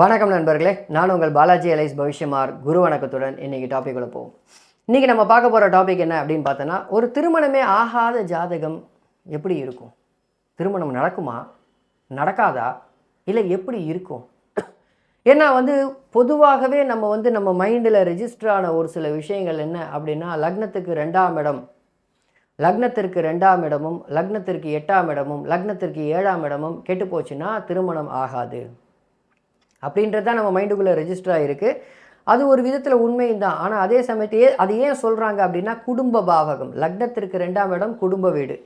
வணக்கம் நண்பர்களே நான் உங்கள் பாலாஜி அலைஸ் பவிஷ்யமார் குரு வணக்கத்துடன் இன்னைக்கு டாபிக் போவோம். இன்னைக்கு நம்ம பார்க்க போகிற டாபிக் என்ன அப்படின்னு பார்த்தோன்னா ஒரு திருமணமே ஆகாத ஜாதகம் எப்படி இருக்கும்? திருமணம் நடக்குமா? நடக்காதா? இல்லை எப்படி இருக்கும்? ஏன்னா வந்து பொதுவாகவே நம்ம வந்து நம்ம மைண்டில் ரெஜிஸ்டர் ஆன ஒரு சில விஷயங்கள் என்ன அப்படின்னா லக்னத்துக்கு ரெண்டாம் இடம் லக்னத்திற்கு ரெண்டாம் இடமும் லக்னத்திற்கு எட்டாம் இடமும் லக்னத்திற்கு ஏழாம் இடமும் கெட்டு போச்சுன்னா திருமணம் ஆகாது. அப்படின்றது தான் நம்ம மைண்டுக்குள்ளே ரெஜிஸ்டர் ஆகிருக்கு அது ஒரு விதத்தில் உண்மையும் தான். ஆனால் அதே சமயத்தையே அது ஏன் சொல்கிறாங்க அப்படின்னா குடும்ப பாவகம். லக்னத்திற்கு ரெண்டாம் இடம் குடும்ப வீடு.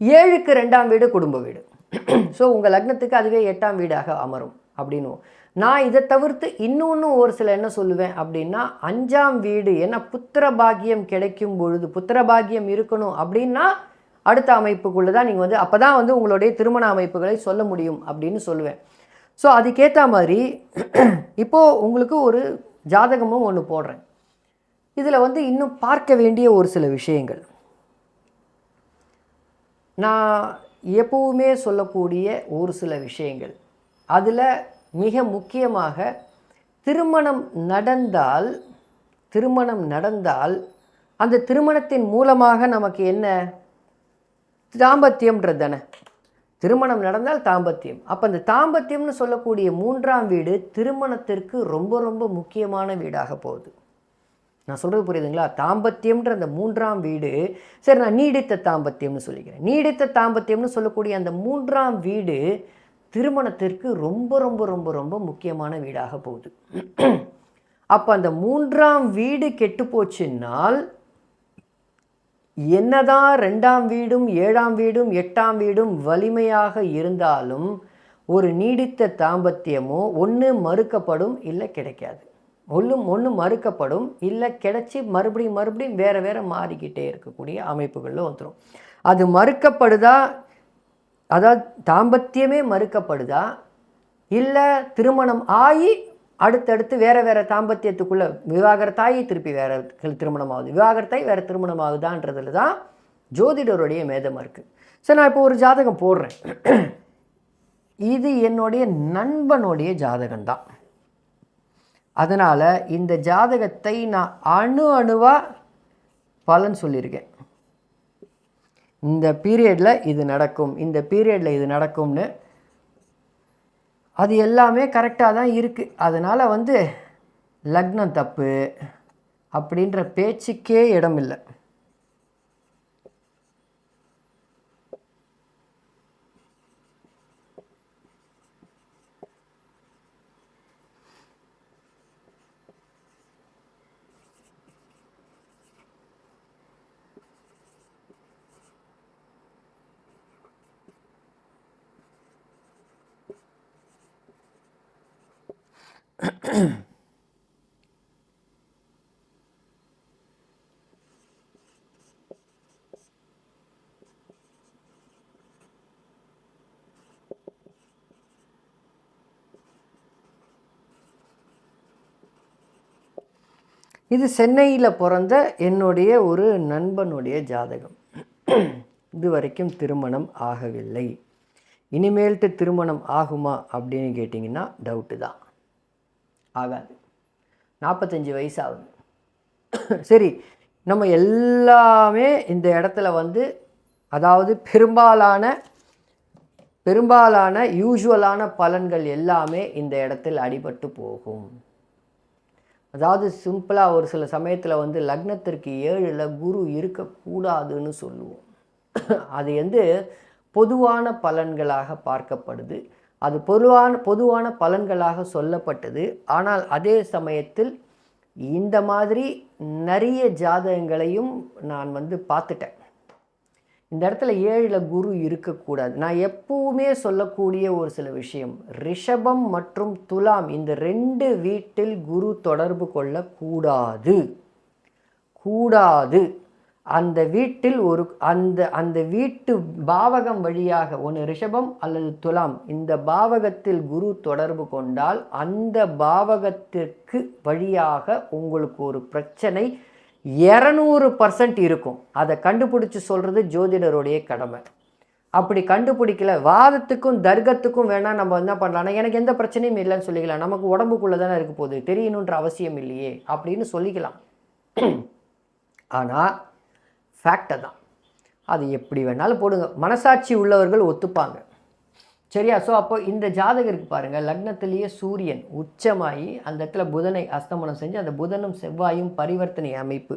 ஏழுக்கு ரெண்டாம் வீடு குடும்ப வீடு. ஸோ உங்கள் லக்னத்துக்கு அதுவே எட்டாம் வீடாக அமரும் அப்படின்னு நான் இதை தவிர்த்து இன்னொன்று ஒரு சில என்ன சொல்லுவேன் அப்படின்னா அஞ்சாம் வீடு ஏன்னா புத்திர பாக்கியம் கிடைக்கும் பொழுது புத்திர பாக்கியம் இருக்கணும் அப்படின்னா அடுத்த அமைப்புக்குள்ளே தான் நீங்கள் வந்து அப்போ தான் வந்து உங்களுடைய திருமண அமைப்புகளை சொல்ல முடியும் அப்படின்னு சொல்லுவேன். ஸோ அதுக்கேற்ற மாதிரி இப்போது உங்களுக்கு ஒரு ஜாதகமும் ஒன்று போடுறேன். இதில் வந்து இன்னும் பார்க்க வேண்டிய ஒரு சில விஷயங்கள். நான் எப்பவுமே சொல்லக்கூடிய ஒரு சில விஷயங்கள். அதில் மிக முக்கியமாக திருமணம் நடந்தால் திருமணம் நடந்தால் அந்த திருமணத்தின் மூலமாக நமக்கு என்ன? தாம்பத்தியம்ன்றது தானே. திருமணம் நடந்தால் தாம்பத்தியம். அப்போ அந்த தாம்பத்தியம்னு சொல்லக்கூடிய மூன்றாம் வீடு திருமணத்திற்கு ரொம்ப ரொம்ப முக்கியமான வீடாக போகுது. நான் சொல்கிறது புரியுதுங்களா? தாம்பத்தியம்ன்ற அந்த மூன்றாம் வீடு சரி நான் நீடித்த தாம்பத்தியம்னு சொல்லிக்கிறேன். நீடித்த தாம்பத்தியம்னு சொல்லக்கூடிய அந்த மூன்றாம் வீடு திருமணத்திற்கு ரொம்ப ரொம்ப ரொம்ப ரொம்ப முக்கியமான வீடாக போகுது. அப்போ அந்த மூன்றாம் வீடு கெட்டு போச்சுன்னால் என்னதான் ரெண்டாம் வீடும் ஏழாம் வீடும் எட்டாம் வீடும் வலிமையாக இருந்தாலும் ஒரு நீடித்த தாம்பத்தியமோ ஒன்று மறுக்கப்படும் இல்லை கிடைக்காது. ஒன்றும் ஒன்று மறுக்கப்படும் இல்லை கிடச்சி மறுபடியும் மறுபடியும் வேறு வேறு மாறிக்கிட்டே இருக்கக்கூடிய அமைப்புகளில் வந்துடும் அது மறுக்கப்படுதா? அதாவது தாம்பத்தியமே மறுக்கப்படுதா? இல்லை திருமணம் ஆகி அடுத்தடுத்து வேறு வேறு தாம்பத்தியத்துக்குள்ளே விவாகரத்தாகி திருப்பி வேறு திருமணம் ஆகுது விவாகரத்தாய் வேறு திருமணம் ஆகுதான்றதுல தான் ஜோதிடருடைய மேதம் இருக்குது சரி நான் இப்போ ஒரு ஜாதகம் போடுறேன். இது என்னுடைய நண்பனுடைய ஜாதகம்தான். அதனால் இந்த ஜாதகத்தை நான் அணு அணுவாக பலன் சொல்லியிருக்கேன். இந்த பீரியடில் இது நடக்கும் இந்த பீரியடில் இது நடக்கும்னு அது எல்லாமே கரெக்டாக தான் இருக்குது அதனால் வந்து லக்னம் தப்பு அப்படின்ற பேச்சுக்கே இடம் இது சென்னையில் பிறந்த என்னுடைய ஒரு நண்பனுடைய ஜாதகம். இது வரைக்கும் திருமணம் ஆகவில்லை. இனிமேல்ட்டு திருமணம் ஆகுமா அப்படின்னு கேட்டிங்கன்னா டவுட்டு தான். ஆகாது. நாற்பத்தஞ்சு வயசு ஆகுது சரி நம்ம எல்லாமே இந்த இடத்துல வந்து அதாவது பெரும்பாலான பெரும்பாலான யூஸ்வலான பலன்கள் எல்லாமே இந்த இடத்தில் அடிபட்டு போகும். அதாவது சிம்பிளாக ஒரு சில சமயத்தில் வந்து லக்னத்திற்கு ஏழில் குரு இருக்கக்கூடாதுன்னு சொல்லுவோம். அது வந்து பொதுவான பலன்களாக பார்க்கப்படுது. அது பொதுவான பொதுவான பலன்களாக சொல்லப்பட்டது. ஆனால் அதே சமயத்தில் இந்த மாதிரி நிறைய ஜாதகங்களையும் நான் வந்து பார்த்துட்டேன். இந்த இடத்துல ஏழில் குரு இருக்கக்கூடாது. நான் எப்பவுமே சொல்லக்கூடிய ஒரு சில விஷயம் ரிஷபம் மற்றும் துலாம் இந்த ரெண்டு வீட்டில் குரு தொடர்பு கொள்ளக்கூடாது. கூடாது. அந்த வீட்டில் ஒரு அந்த அந்த வீட்டு பாவகம் வழியாக ஒன்று ரிஷபம் அல்லது துலாம் இந்த பாவகத்தில் குரு தொடர்பு கொண்டால் அந்த பாவகத்திற்கு வழியாக உங்களுக்கு ஒரு பிரச்சனை இரநூறு பர்சன்ட் இருக்கும். அதை கண்டுபிடிச்சி சொல்கிறது ஜோதிடருடைய கடமை. அப்படி கண்டுபிடிக்கல வாதத்துக்கும் தர்க்கத்துக்கும் வேணால் நம்ம என்ன பண்ணலாம்னா எனக்கு எந்த பிரச்சனையும் இல்லைன்னு சொல்லிக்கலாம். நமக்கு உடம்புக்குள்ளே தானே இருக்க போகுது. தெரியணுன்ற அவசியம் இல்லையே அப்படின்னு சொல்லிக்கலாம். ஆனால் ஃபேக்டை தான் அது எப்படி வேணாலும் போடுங்க. மனசாட்சி உள்ளவர்கள் ஒத்துப்பாங்க. சரியா? ஸோ அப்போ இந்த ஜாதகருக்கு பாருங்கள் லக்னத்திலேயே சூரியன் உச்சமாகி அந்த இடத்துல புதனை அஸ்தமனம் செஞ்சு அந்த புதனும் செவ்வாயும் பரிவர்த்தனை அமைப்பு.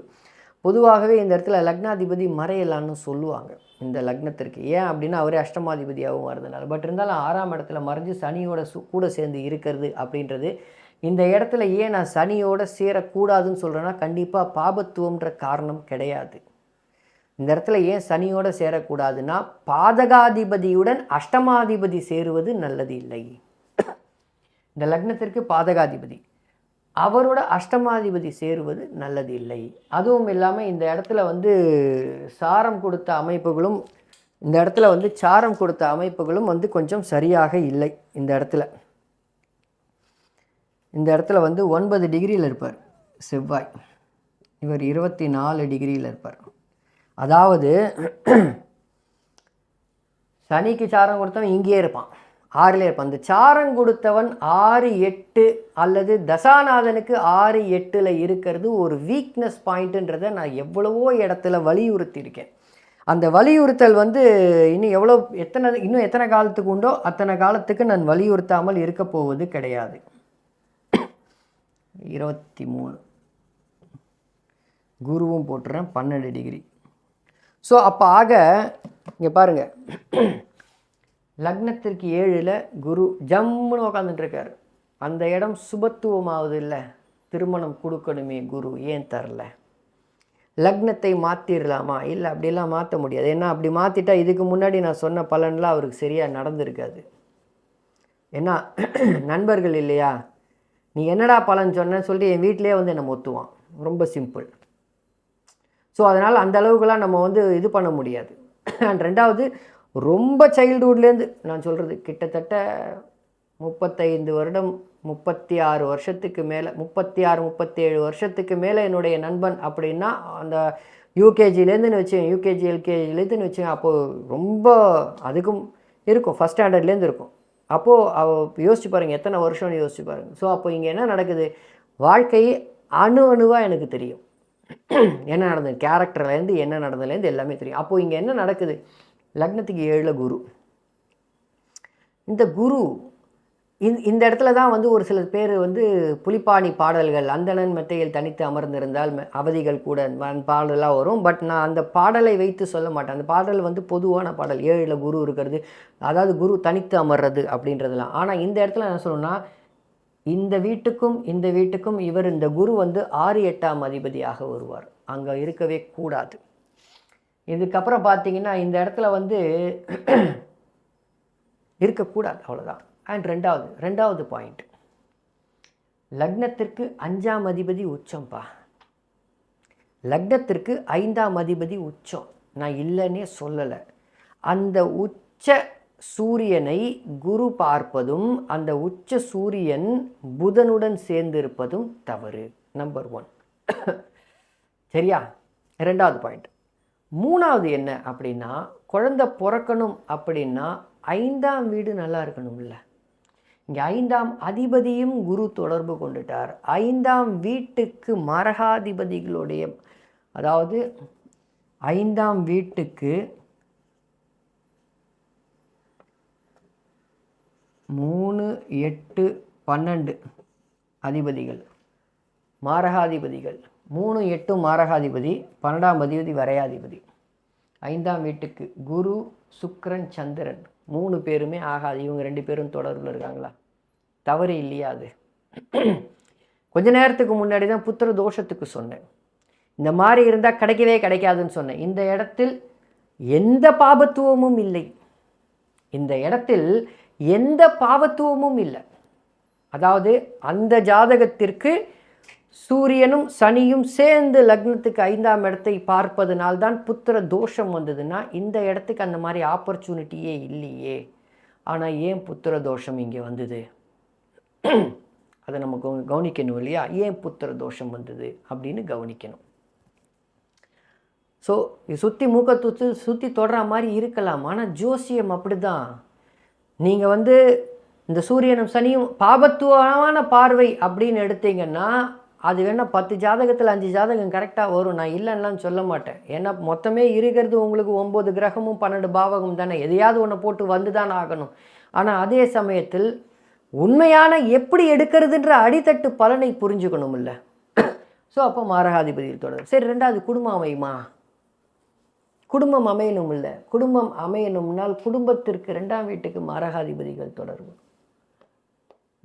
பொதுவாகவே இந்த இடத்துல லக்னாதிபதி மறையலான்னு சொல்லுவாங்க. இந்த லக்னத்திற்கு. ஏன் அப்படின்னா அவரே அஷ்டமாதிபதியாகவும் வருதுனால பட் இருந்தாலும் ஆறாம் இடத்துல மறைஞ்சு சனியோட சு கூட சேர்ந்து இருக்கிறது அப்படின்றது. இந்த இடத்துல ஏன் நான் சனியோட சேரக்கூடாதுன்னு சொல்கிறேன்னா கண்டிப்பாக பாபத்துவம்ன்ற காரணம் கிடையாது. இந்த இடத்துல ஏன் சனியோடு சேரக்கூடாதுன்னா பாதகாதிபதியுடன் அஷ்டமாதிபதி சேருவது நல்லது இல்லை. இந்த லக்னத்திற்கு பாதகாதிபதி. அவரோட அஷ்டமாதிபதி சேருவது நல்லது இல்லை. அதுவும் இல்லாமல் இந்த இடத்துல வந்து சாரம் கொடுத்த அமைப்புகளும் இந்த இடத்துல வந்து சாரம் கொடுத்த அமைப்புகளும் வந்து கொஞ்சம் சரியாக இல்லை இந்த இடத்துல. இந்த இடத்துல வந்து ஒன்பது டிகிரியில் இருப்பார் செவ்வாய். இவர் இருபத்தி நாலு டிகிரியில் இருப்பார். அதாவது சனிக்கு சாரம் கொடுத்தவன் இங்கேயே இருப்பான். ஆறிலே இருப்பான். அந்த சாரம் கொடுத்தவன் ஆறு எட்டு அல்லது தசாநாதனுக்கு ஆறு எட்டில் இருக்கிறது ஒரு வீக்னஸ் பாயிண்ட்டுன்றதை நான் எவ்வளவோ இடத்துல வலியுறுத்தியிருக்கேன். அந்த வலியுறுத்தல் வந்து இன்னும் எவ்வளோ எத்தனை இன்னும் எத்தனை காலத்துக்கு உண்டோ அத்தனை காலத்துக்கு நான் வலியுறுத்தாமல் இருக்க போவது கிடையாது. இருபத்தி மூணு. குருவும் போட்டுறேன் பன்னெண்டு டிகிரி ஸோ அப்போ ஆக இங்கே பாருங்கள் லக்னத்திற்கு ஏழில் குரு ஜம்முன்னு உக்காந்துட்டுருக்கார். அந்த இடம் சுபத்துவமாவது இல்லை. திருமணம் கொடுக்கணுமே குரு ஏன் தரல? லக்னத்தை மாற்றிடலாமா இல்லை அப்படிலாம் மாற்ற முடியாது. ஏன்னா அப்படி மாற்றிட்டா இதுக்கு முன்னாடி நான் சொன்ன பலன்லாம் அவருக்கு சரியாக நடந்திருக்காது. ஏன்னா நண்பர்கள் இல்லையா? நீ என்னடா பலன் சொன்னேன்னு சொல்லிட்டு என் வீட்டிலே வந்து என்னை ஒத்துவான் ரொம்ப சிம்பிள். ஸோ அதனால் அந்த அளவுக்குலாம் நம்ம வந்து இது பண்ண முடியாது. அண்ட் ரெண்டாவது ரொம்ப சைல்டுஹுட்லேருந்து நான் சொல்கிறது கிட்டத்தட்ட முப்பத்தைந்து வருடம் முப்பத்தி ஆறு வருஷத்துக்கு மேலே முப்பத்தி ஆறு முப்பத்தேழு வருஷத்துக்கு மேலே என்னுடைய நண்பன் அப்படின்னா அந்த யூகேஜிலேருந்துன்னு வச்சேன் யூகேஜி எல்கேஜிலேருந்துன்னு வச்சேன் அப்போது ரொம்ப அதுக்கும் இருக்கும் ஃபஸ்ட் ஸ்டாண்டர்ட்லேருந்து இருக்கும். அப்போது அவ யோசிச்சு பாருங்கள் எத்தனை வருஷம்னு யோசிச்சு பாருங்கள் ஸோ அப்போ இங்கே என்ன நடக்குது? வாழ்க்கை அணு அணுவாக எனக்கு தெரியும். என்ன நடந்தது? கேரக்டர்லேருந்து என்ன நடந்ததுலேருந்து எல்லாமே தெரியும். அப்போது இங்கே என்ன நடக்குது? லக்னத்துக்கு ஏழில் குரு. இந்த குரு இந்த இந்த இடத்துல தான் வந்து ஒரு சில பேர் வந்து புலிப்பாணி பாடல்கள் அந்தணன் மெத்தையில் தனித்து அமர்ந்திருந்தால் அவதிகள் கூட பாடலாக வரும். பட் நான் அந்த பாடலை வைத்து சொல்ல மாட்டேன். அந்த பாடல் வந்து பொதுவான பாடல். ஏழில் குரு இருக்கிறது. அதாவது குரு தனித்து அமர்றது அப்படின்றதுலாம். ஆனால் இந்த இடத்துல என்ன சொல்லணும்னா இந்த வீட்டுக்கும் இந்த வீட்டுக்கும் இவர் இந்த குரு வந்து ஆறு எட்டாம் அதிபதியாக வருவார். அங்கே இருக்கவே கூடாது. இதுக்கப்புறம் பார்த்தீங்கன்னா இந்த இடத்துல வந்து இருக்கக்கூடாது அவ்வளோதான் அண்ட் ரெண்டாவது ரெண்டாவது பாயிண்ட் லக்னத்திற்கு அஞ்சாம் அதிபதி உச்சம்பா. லக்னத்திற்கு ஐந்தாம் அதிபதி உச்சம். நான் இல்லைன்னே சொல்லலை. அந்த உச்ச சூரியனை குரு பார்ப்பதும் அந்த உச்ச சூரியன் புதனுடன் சேர்ந்திருப்பதும் தவறு. நம்பர் ஒன் சரியா? ரெண்டாவது பாயிண்ட் மூணாவது என்ன அப்படின்னா குழந்தை பிறக்கணும் அப்படின்னா ஐந்தாம் வீடு நல்லா இருக்கணும்ல. இங்கே ஐந்தாம் அதிபதியும் குரு தொடர்பு கொண்டுட்டார். ஐந்தாம் வீட்டுக்கு மரகாதிபதிகளுடைய அதாவது ஐந்தாம் வீட்டுக்கு மூணு எட்டு பன்னெண்டு அதிபதிகள். மாரகாதிபதிகள். மூணு எட்டு மாரகாதிபதி பன்னெண்டாம் அதிபதி வரையாதிபதி. ஐந்தாம் வீட்டுக்கு குரு சுக்ரன் சந்திரன். மூணு பேருமே ஆகாது. இவங்க ரெண்டு பேரும் தொடர்பில் இருக்காங்களா? தவறு இல்லையா அது? கொஞ்ச நேரத்துக்கு முன்னாடி தான் புத்திர தோஷத்துக்கு சொன்னேன். இந்த மாதிரி இருந்தால் கிடைக்கவே கிடைக்காதுன்னு சொன்னேன். இந்த இடத்தில் எந்த பாபத்துவமும் இல்லை. இந்த இடத்தில் எந்த பாவத்துவமும் இல்லை. அதாவது அந்த ஜாதகத்திற்கு சூரியனும் சனியும் சேர்ந்து லக்னத்துக்கு ஐந்தாம் இடத்தை பார்ப்பதனால்தான் புத்திர தோஷம் வந்ததுன்னா இந்த இடத்துக்கு அந்த மாதிரி ஆப்பர்ச்சுனிட்டியே இல்லையே. ஆனால் ஏன் புத்திர தோஷம் இங்கே வந்தது? அதை நம்ம கவ- கவனிக்கணும் இல்லையா? ஏன் புத்திர தோஷம் வந்தது அப்படின்னு கவனிக்கணும். ஸோ சுற்றி மூக்க தூத்து சுற்றி தொடர மாதிரி இருக்கலாம். ஆனால் ஜோசியம் அப்படி தான் நீங்கள் வந்து இந்த சூரியனும் சனியும் பாபத்துவமான பார்வை அப்படின்னு எடுத்தீங்கன்னா அது வேணால் பத்து ஜாதகத்தில் அஞ்சு ஜாதகம் கரெக்டாக வரும். நான் இல்லைன்னாலும் சொல்ல மாட்டேன். ஏன்னா மொத்தமே இருக்கிறது உங்களுக்கு ஒம்பது கிரகமும் பன்னெண்டு பாவகம் தானே. எதையாவது ஒன்று போட்டு வந்து தான் ஆகணும். ஆனால் அதே சமயத்தில் உண்மையான எப்படி எடுக்கிறதுன்ற அடித்தட்டு பலனை புரிஞ்சுக்கணும்ல. ஸோ அப்போ மாரகாதிபதியில் தொடரும். சரி ரெண்டாவது குடும்ப அமையுமா? குடும்பம் அமையணும் இல்லை குடும்பம் அமையணும்னால் குடும்பத்திற்கு ரெண்டாம் வீட்டுக்கு மரகாதிபதிகள் தொடர்பு.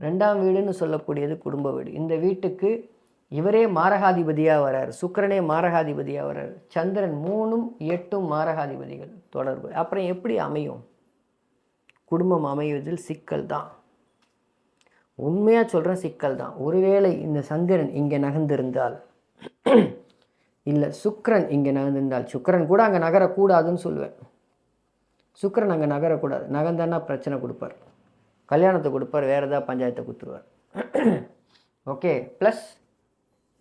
ரெண்டாம் வீடுன்னு சொல்லக்கூடியது குடும்ப வீடு. இந்த வீட்டுக்கு இவரே மாரகாதிபதியாக வரார். சுக்கிரனே மாரகாதிபதியாக வரார். சந்திரன் மூணும் எட்டும் மாரகாதிபதிகள் தொடர்பு. அப்புறம் எப்படி அமையும்? குடும்பம் அமைவதில் சிக்கல் தான். உண்மையாக சொல்கிறேன் சிக்கல் தான். ஒருவேளை இந்த சந்திரன் இங்கே நகர்ந்திருந்தால் இல்லை சுக்ரன் இங்கே நகர்ந்திருந்தால் சுக்கரன் கூட அங்கே நகரக்கூடாதுன்னு சொல்லுவேன். சுக்கரன் அங்கே நகரக்கூடாது. நகர்ந்தான்னா பிரச்சனை கொடுப்பார். கல்யாணத்தை கொடுப்பார் வேறு ஏதாவது பஞ்சாயத்தை கொடுத்துருவார் ஓகே ப்ளஸ்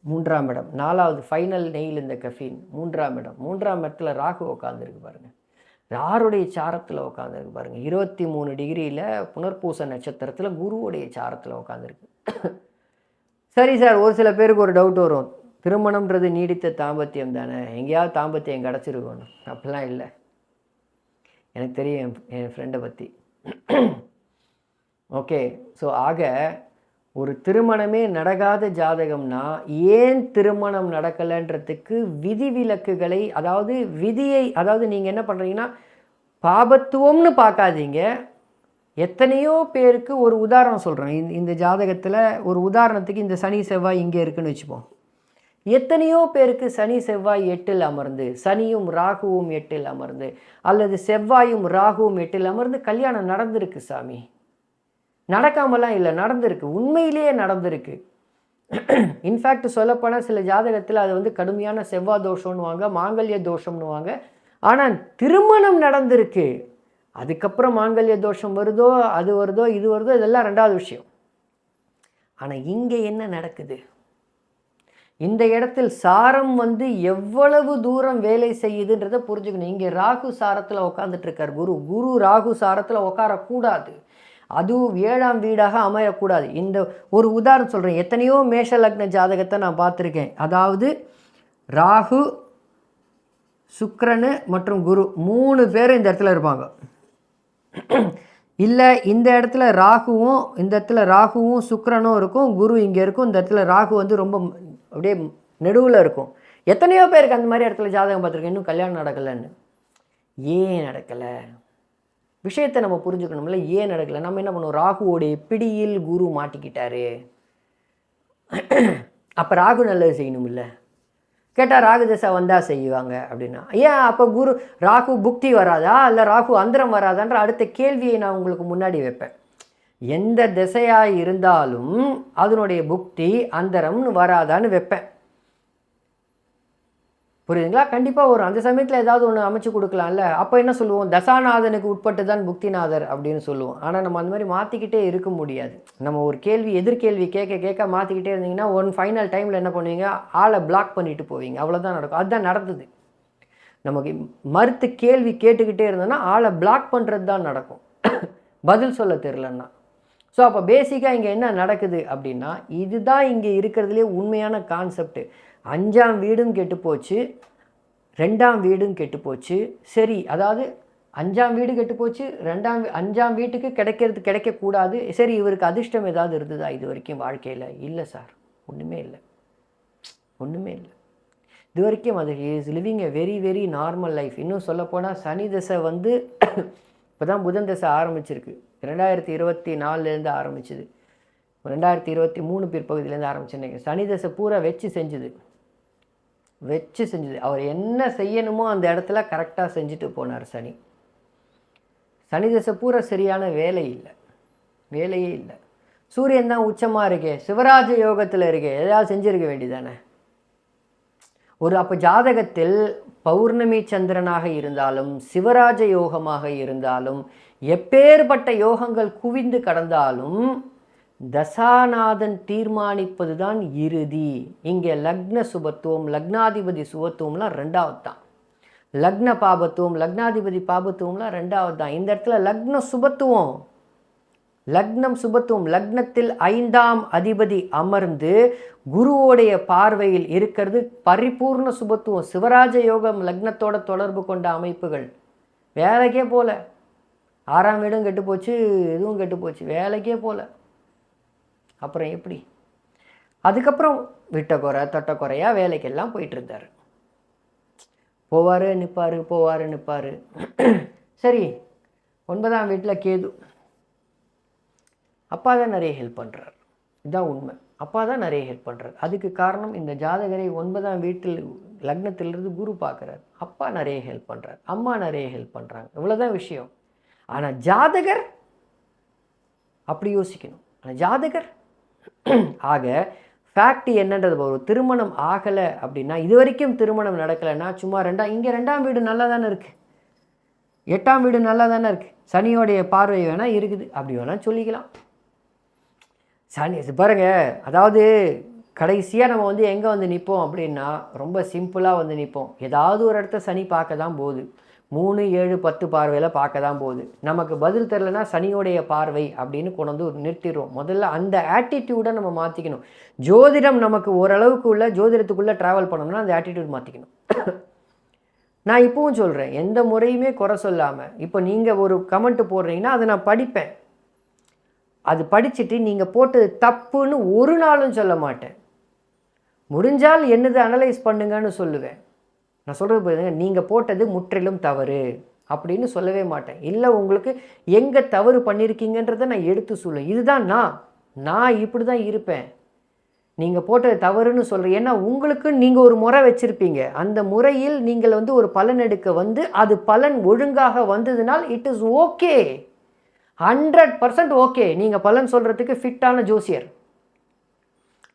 மூன்றாம் இடம். நாலாவது ஃபைனல் நெயில் இந்த கஃபீன் மூன்றாம் இடம். மூன்றாம் இடத்துல ராகு உட்காந்துருக்கு பாருங்கள் யாருடைய சாரத்தில் உட்காந்துருக்கு பாருங்கள் இருபத்தி மூணு டிகிரியில் புனர்பூச நட்சத்திரத்தில் குருவுடைய சாரத்தில் உட்காந்துருக்கு சரி சார் ஒரு சில பேருக்கு ஒரு டவுட் வரும். திருமணம்ன்றது நீடித்த தாம்பத்தியம் தானே? எங்கேயாவது தாம்பத்தியம் கிடச்சிருக்கணும். அப்படிலாம் இல்லை. எனக்கு தெரியும் என் என் ஃப்ரெண்டை பற்றி ஓகே ஸோ ஆக ஒரு திருமணமே நடக்காத ஜாதகம்னா ஏன் திருமணம் நடக்கலைன்றதுக்கு விதிவிலக்குகளை அதாவது விதியை அதாவது நீங்கள் என்ன பண்ணுறீங்கன்னா பாபத்துவம்னு பார்க்காதீங்க. எத்தனையோ பேருக்கு ஒரு உதாரணம் சொல்கிறேன் இந்த இந்த ஜாதகத்தில் ஒரு உதாரணத்துக்கு இந்த சனி செவ்வாய் இங்கே இருக்குன்னு வச்சுப்போம். எத்தனையோ பேருக்கு சனி செவ்வாய் எட்டில் அமர்ந்து சனியும் ராகுவும் எட்டில் அமர்ந்து அல்லது செவ்வாயும் ராகுவும் எட்டில் அமர்ந்து கல்யாணம் நடந்திருக்கு சாமி. நடக்காமலாம் இல்லை நடந்திருக்கு. உண்மையிலேயே நடந்திருக்கு. இன்ஃபேக்ட் சொல்லப்போனால் சில ஜாதகத்தில் அது வந்து கடுமையான செவ்வாய் தோஷம்னுவாங்க மாங்கல்ய தோஷம்னுவாங்க ஆனால் திருமணம் நடந்திருக்கு. அதுக்கப்புறம் மாங்கல்ய தோஷம் வருதோ அது வருதோ இது வருதோ இதெல்லாம் ரெண்டாவது விஷயம். ஆனால் இங்கே என்ன நடக்குது? இந்த இடத்தில் சாரம் வந்து எவ்வளவு தூரம் வேலை செய்யுதுன்றதை புரிஞ்சுக்கணும். இங்கே ராகு சாரத்தில் உட்காந்துட்ருக்கார் குரு. குரு ராகு சாரத்தில் உட்காரக்கூடாது அதுவும் ஏழாம் வீடாக அமையக்கூடாது. இந்த ஒரு உதாரணம் சொல்கிறேன் எத்தனையோ மேஷ லக்ன ஜாதகத்தை நான் பார்த்துருக்கேன். அதாவது ராகு சுக்ரனு மற்றும் குரு மூணு பேரும் இந்த இடத்துல இருப்பாங்க. இல்லை இந்த இடத்துல ராகுவும் இந்த இடத்துல ராகுவும் சுக்ரனும் இருக்கும் குரு இங்கே இருக்கும். இந்த இடத்துல ராகு வந்து ரொம்ப அப்படியே நெடுவில் இருக்கும். எத்தனையோ பேருக்கு அந்த மாதிரி இடத்துல ஜாதகம் பார்த்துருக்கேன். இன்னும் கல்யாணம் நடக்கலைன்னு. ஏன் நடக்கலை? விஷயத்தை நம்ம புரிஞ்சுக்கணும்ல. ஏன் நடக்கலை? நம்ம என்ன பண்ணுவோம்? ராகுவோடைய பிடியில் குரு மாட்டிக்கிட்டாரு. அப்போ ராகு நல்லது செய்யணும்ல. கேட்டால் ராகு தசை வந்தால் செய்வாங்க அப்படின்னா. ஏன் அப்போ குரு ராகு புக்தி வராதா? இல்லை ராகு அந்தரம் வராதான்ற அடுத்த கேள்வியை நான் உங்களுக்கு முன்னாடி வைப்பேன். எந்த திசையாக இருந்தாலும் அதனுடைய புக்தி அந்தரம்னு வராதான்னு வைப்பேன். புரியுதுங்களா? கண்டிப்பாக வரும் அந்த சமயத்தில் ஏதாவது ஒன்று அமைச்சு கொடுக்கலாம்ல. அப்போ என்ன சொல்லுவோம்? தசாநாதனுக்கு உட்பட்டு தான் புக்திநாதர் அப்படின்னு சொல்லுவோம். ஆனால் நம்ம அந்த மாதிரி மாற்றிக்கிட்டே இருக்க முடியாது. நம்ம ஒரு கேள்வி எதிர்கேள்வி கேட்க கேட்க மாற்றிக்கிட்டே இருந்தீங்கன்னா ஒன் ஃபைனல் டைமில் என்ன பண்ணுவீங்க? ஆளை பிளாக் பண்ணிட்டு போவீங்க. அவ்வளோதான் நடக்கும். அதுதான் நடந்தது. நமக்கு மறுத்து கேள்வி கேட்டுக்கிட்டே இருந்தோன்னா ஆளை பிளாக் பண்ணுறது தான் நடக்கும். பதில் சொல்ல தெரிலன்னா ஸோ அப்போ பேசிக்காக இங்கே என்ன நடக்குது அப்படின்னா இதுதான் இங்கே இருக்கிறதுலே உண்மையான கான்செப்ட் அஞ்சாம் வீடும் கெட்டு போச்சு ரெண்டாம் வீடும் கெட்டு போச்சு. சரி அதாவது அஞ்சாம் வீடு கெட்டு போச்சு ரெண்டாம் அஞ்சாம் வீட்டுக்கு கிடைக்கிறது கிடைக்கக்கூடாது சரி இவருக்கு அதிர்ஷ்டம் ஏதாவது இருந்ததா இது வரைக்கும் வாழ்க்கையில்? இல்லை சார் ஒன்றுமே இல்லை. ஒன்றுமே இல்லை. இது வரைக்கும் அது is living a very very normal life இன்னும் சொல்லப்போனால் சனி தசை வந்து இப்போ தான் புதன் தசை ஆரம்பிச்சிருக்கு. ரெண்டாயிரத்தி இருபத்தி நாலுலேருந்து ஆரம்பிச்சுது. ரெண்டாயிரத்தி இருபத்தி மூணு பிற்பகுதியிலேருந்து ஆரம்பிச்சுன்னு சனி தசை பூரா வச்சு செஞ்சுது. வச்சு செஞ்சுது. அவர் என்ன செய்யணுமோ அந்த இடத்துல கரெக்டாக செஞ்சுட்டு போனார் சனி. சனி தசை பூரா சரியான வேலை இல்லை. வேலையே இல்லை. சூரியன் தான் உச்சமாக இருக்கே. சிவராஜ யோகத்தில் இருக்கே. ஏதாவது செஞ்சிருக்க வேண்டியதானே? ஒரு அப்போ ஜாதகத்தில் பௌர்ணமி சந்திரனாக இருந்தாலும் சிவராஜ யோகமாக இருந்தாலும் எப்பேற்பட்ட யோகங்கள் குவிந்து கடந்தாலும் தசாநாதன் தீர்மானிப்பது தான் இறுதி. இங்கே லக்ன சுபத்துவம் லக்னாதிபதி சுபத்துவம்லாம் ரெண்டாவது தான் லக்ன பாபத்துவம் லக்னாதிபதி பாபத்துவம்லாம் ரெண்டாவது தான் இந்த இடத்துல லக்ன சுபத்துவம் லக்னம் சுபத்துவம் லக்னத்தில் ஐந்தாம் அதிபதி அமர்ந்து குருவோடைய பார்வையில் இருக்கிறது பரிபூர்ண சுபத்துவம். சிவராஜ யோகம் லக்னத்தோட தொடர்பு கொண்ட அமைப்புகள். வேலைக்கே போல. ஆறாம் வீடும் கெட்டு போச்சு இதுவும் கெட்டு போச்சு வேலைக்கே போகல அப்புறம் எப்படி? அதுக்கப்புறம் விட்ட குறை தொட்ட குறையாக வேலைக்கெல்லாம் போயிட்டுருந்தார். போவார் நிற்பார் போவார் நிற்பார் சரி ஒன்பதாம் வீட்டில் கேது. அப்பா தான் நிறைய ஹெல்ப் பண்ணுறார் இதுதான் உண்மை. அப்பா தான் நிறைய ஹெல்ப் பண்ணுறார் அதுக்கு காரணம் இந்த ஜாதகரை ஒன்பதாம் வீட்டில் லக்னத்திலிருந்து குரு பார்க்குறார். அப்பா நிறைய ஹெல்ப் பண்ணுறார் அம்மா நிறைய ஹெல்ப் பண்ணுறாங்க இவ்வளோதான் விஷயம். ஆனால் ஜாதகர் அப்படி யோசிக்கணும். ஆனால் ஜாதகர் ஆக ஃபேக்ட் என்னன்றது ஒரு திருமணம் ஆகலை அப்படின்னா இது வரைக்கும் திருமணம் நடக்கலைன்னா சும்மா ரெண்டாம் இங்கே ரெண்டாம் வீடு நல்லா தானே இருக்குது எட்டாம் வீடு நல்லா தானே இருக்குது சனியோடைய பார்வை வேணால் இருக்குது. அப்படி வேணால் சொல்லிக்கலாம். சனி பாருங்கள் பாருங்க அதாவது கடைசியாக நம்ம வந்து எங்கே வந்து நிற்போம் அப்படின்னா ரொம்ப சிம்பிளாக வந்து நிற்போம் ஏதாவது ஒரு இடத்த சனி பார்க்க தான் போகுது. மூணு ஏழு பத்து பார்வையில் பார்க்க தான் போகுது. நமக்கு பதில் தெரிலனா சனியோடைய பார்வை அப்படின்னு கொண்டு வந்து ஒரு நிறுத்திடுறோம். முதல்ல அந்த ஆட்டிடியூடை நம்ம மாற்றிக்கணும் ஜோதிடம் நமக்கு ஓரளவுக்கு உள்ள ஜோதிடத்துக்குள்ளே ட்ராவல் பண்ணணும்னா அந்த ஆட்டிடியூட் மாற்றிக்கணும் நான் இப்போவும் சொல்கிறேன் எந்த முறையுமே குறை சொல்லாமல் இப்போ நீங்கள் ஒரு கமெண்ட் போடுறீங்கன்னா அதை நான் படிப்பேன். அது படிச்சுட்டு நீங்கள் போட்டது தப்புன்னு ஒரு நாளும் சொல்ல மாட்டேன். முடிஞ்சால் என்னது அனலைஸ் பண்ணுங்கன்னு சொல்லுவேன். நான் சொல்கிறது பாருங்க நீங்கள் போட்டது முற்றிலும் தவறு அப்படின்னு சொல்லவே மாட்டேன். இல்லை உங்களுக்கு எங்கே தவறு பண்ணியிருக்கீங்கன்றதை நான் எடுத்து சொல்லுவேன் இதுதான் நான். நான் இப்படி தான் இருப்பேன். நீங்கள் போட்டது தவறுன்னு சொல்கிறேன் ஏன்னா உங்களுக்கு நீங்கள் ஒரு முறை வச்சுருப்பீங்க. அந்த முறையில் நீங்கள் வந்து ஒரு பலன் எடுக்க வந்து அது பலன் ஒழுங்காக வந்ததுனால் it is okay hundred percent okay நீங்கள் பலன் சொல்கிறதுக்கு ஃபிட்டான ஜோசியர்.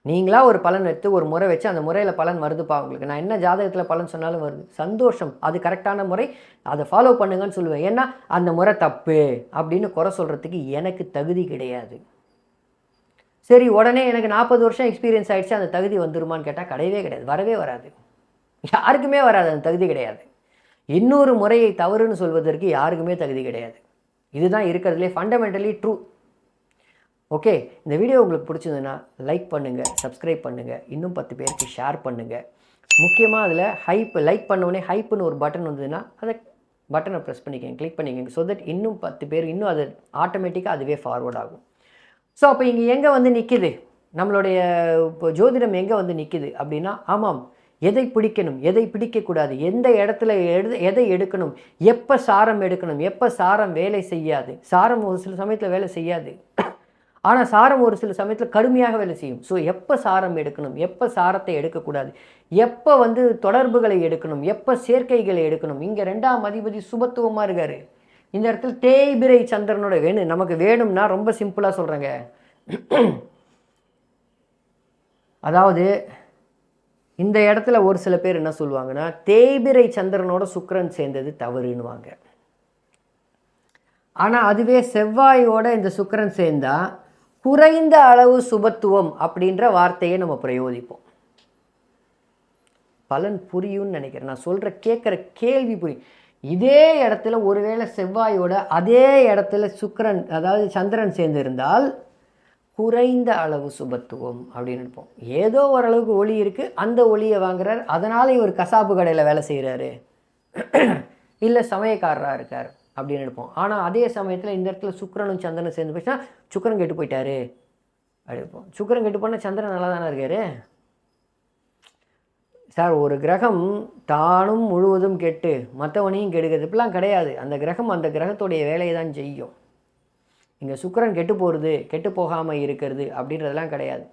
நீங்களாக ஒரு பலன் எடுத்து ஒரு முறை வச்சு அந்த முறையில் பலன் வருதுப்பா உங்களுக்கு. நான் என்ன ஜாதகத்தில் பலன் சொன்னாலும் வருது. சந்தோஷம். அது கரெக்டான முறை. அதை ஃபாலோ பண்ணுங்கன்னு சொல்லுவேன். ஏன்னா அந்த முறை தப்பு அப்படின்னு குறை சொல்கிறதுக்கு எனக்கு தகுதி கிடையாது. சரி உடனே எனக்கு நாற்பது வருஷம் எக்ஸ்பீரியன்ஸ் ஆகிடுச்சு அந்த தகுதி வந்துருமான்னு கேட்டால் கிடையவே கிடையாது. வரவே வராது. யாருக்குமே வராது அந்த தகுதி கிடையாது. இன்னொரு முறையை தவறுன்னு சொல்வதற்கு யாருக்குமே தகுதி கிடையாது. இதுதான் இருக்கிறதுலே ஃபண்டமெண்டலி ட்ரூ ஓகே இந்த வீடியோ உங்களுக்கு பிடிச்சிருந்ததுன்னா லைக் பண்ணுங்கள் சப்ஸ்கிரைப் பண்ணுங்கள் இன்னும் பத்து பேருக்கு ஷேர் பண்ணுங்கள் முக்கியமாக அதில் ஹைப் லைக் பண்ண ஹைப்புன்னு ஒரு பட்டன் வந்ததுன்னா அதை பட்டனை ப்ரெஸ் பண்ணிக்கங்க கிளிக் பண்ணிக்கங்க ஸோ தட் இன்னும் பத்து பேர் இன்னும் அது ஆட்டோமேட்டிக்காக அதுவே ஃபார்வர்ட் ஆகும். ஸோ அப்போ இங்கே எங்கே வந்து நிற்கிது நம்மளுடைய இப்போ ஜோதிடம் எங்கே வந்து நிற்கிது அப்படின்னா ஆமாம் எதை பிடிக்கணும் எதை பிடிக்கக்கூடாது எந்த இடத்துல எடு எதை எடுக்கணும் எப்போ சாரம் எடுக்கணும் எப்போ சாரம் வேலை செய்யாது சாரம் ஒரு சில சமயத்தில் வேலை செய்யாது. ஆனால் சாரம் ஒரு சில சமயத்தில் கடுமையாக வேலை செய்யும். ஸோ எப்போ சாரம் எடுக்கணும்? எப்போ சாரத்தை எடுக்கக்கூடாது? எப்போ வந்து தொடர்புகளை எடுக்கணும்? எப்போ சேர்க்கைகளை எடுக்கணும்? இங்கே ரெண்டாம் அதிபதி சுபத்துவமாக இருக்கார். இந்த இடத்துல தேய்பிரை சந்திரனோட வேணும் நமக்கு வேணும்னா ரொம்ப சிம்பிளாக சொல்கிறேங்க அதாவது இந்த இடத்துல ஒரு சில பேர் என்ன சொல்லுவாங்கன்னா தேய்பிரை சந்திரனோட சுக்கரன் சேர்ந்தது தவறுன்னுவாங்க. ஆனால் அதுவே செவ்வாயோட இந்த சுக்கரன் சேர்ந்தால் குறைந்த அளவு சுபத்துவம் அப்படின்ற வார்த்தையை நம்ம பிரயோகிப்போம் பலன் புரியும்னு நினைக்கிறேன். நான் சொல்கிற கேட்குற கேள்வி புரியும் இதே இடத்துல ஒருவேளை செவ்வாயோட அதே இடத்துல சுக்கரன் அதாவது சந்திரன் சேர்ந்திருந்தால் குறைந்த அளவு சுபத்துவம் அப்படின்னு இருப்போம் ஏதோ ஓரளவுக்கு ஒளி இருக்குது அந்த ஒளியை வாங்குறார். அதனால் இவர் கசாப்பு கடையில் வேலை செய்கிறாரு இல்லை சமயக்காரராக இருக்கார். அப்படின்னு எடுப்போம். ஆனால் அதே சமயத்தில் இந்த இடத்துல சுக்கரனும் சந்திரனும் சேர்ந்து போச்சுன்னா சுக்கரன் கெட்டு போயிட்டாரு. அப்படி சுக்கரன் சுக்கிரன் கெட்டு போனால் சந்திரன் நல்லா தானே இருக்காரு? சார் ஒரு கிரகம் தானும் முழுவதும் கெட்டு மற்றவனையும் கெடுக்கிறது இப்படிலாம் கிடையாது. அந்த கிரகம் அந்த கிரகத்துடைய வேலையை தான் செய்யும். இங்கே சுக்கிரன் கெட்டு போகிறது கெட்டு போகாமல் இருக்கிறது அப்படின்றதெல்லாம் கிடையாது.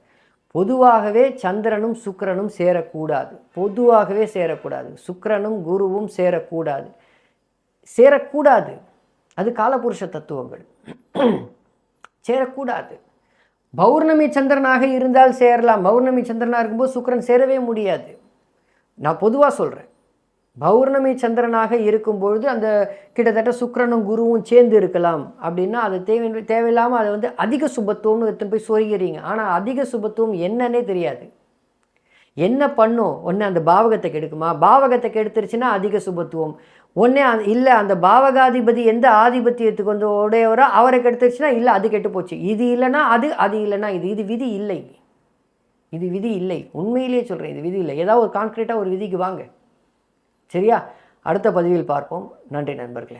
பொதுவாகவே சந்திரனும் சுக்கரனும் சேரக்கூடாது. பொதுவாகவே சேரக்கூடாது. சுக்கரனும் குருவும் சேரக்கூடாது. சேரக்கூடாது. அது காலபுருஷ தத்துவங்கள். சேரக்கூடாது. பௌர்ணமி சந்திரனாக இருந்தால் சேரலாம். பௌர்ணமி சந்திரனாக இருக்கும்போது சுக்கரன் சேரவே முடியாது. நான் பொதுவாக சொல்கிறேன் பௌர்ணமி சந்திரனாக இருக்கும்பொழுது அந்த கிட்டத்தட்ட சுக்கரனும் குருவும் சேர்ந்து இருக்கலாம். அப்படின்னா அது தேவை தேவையில்லாமல் அதை வந்து அதிக சுபத்துவம்னு எடுத்துன்னு போய் சொருகிறீங்க. ஆனால் அதிக சுபத்துவம் என்னன்னே தெரியாது. என்ன பண்ணும்? ஒன்று அந்த பாவகத்தை கெடுக்குமா? பாவகத்தை கெடுத்துருச்சுன்னா அதிக சுபத்துவம். ஒன்றே இல்லை அந்த பாவகாதிபதி எந்த ஆதிபத்தியத்துக்கு வந்து உடையவரோ அவரை கெடுத்துருச்சுன்னா இல்லை அது கெட்டு போச்சு இது இல்லைன்னா அது அது இல்லைன்னா இது. இது விதி இல்லை. இது விதி இல்லை. உண்மையிலேயே சொல்கிறேன் இது விதி இல்லை. ஏதாவது ஒரு கான்க்ரீட்டாக ஒரு விதிக்கு வாங்க. சரியா? அடுத்த பதிவில் பார்ப்போம். நன்றி நண்பர்களே.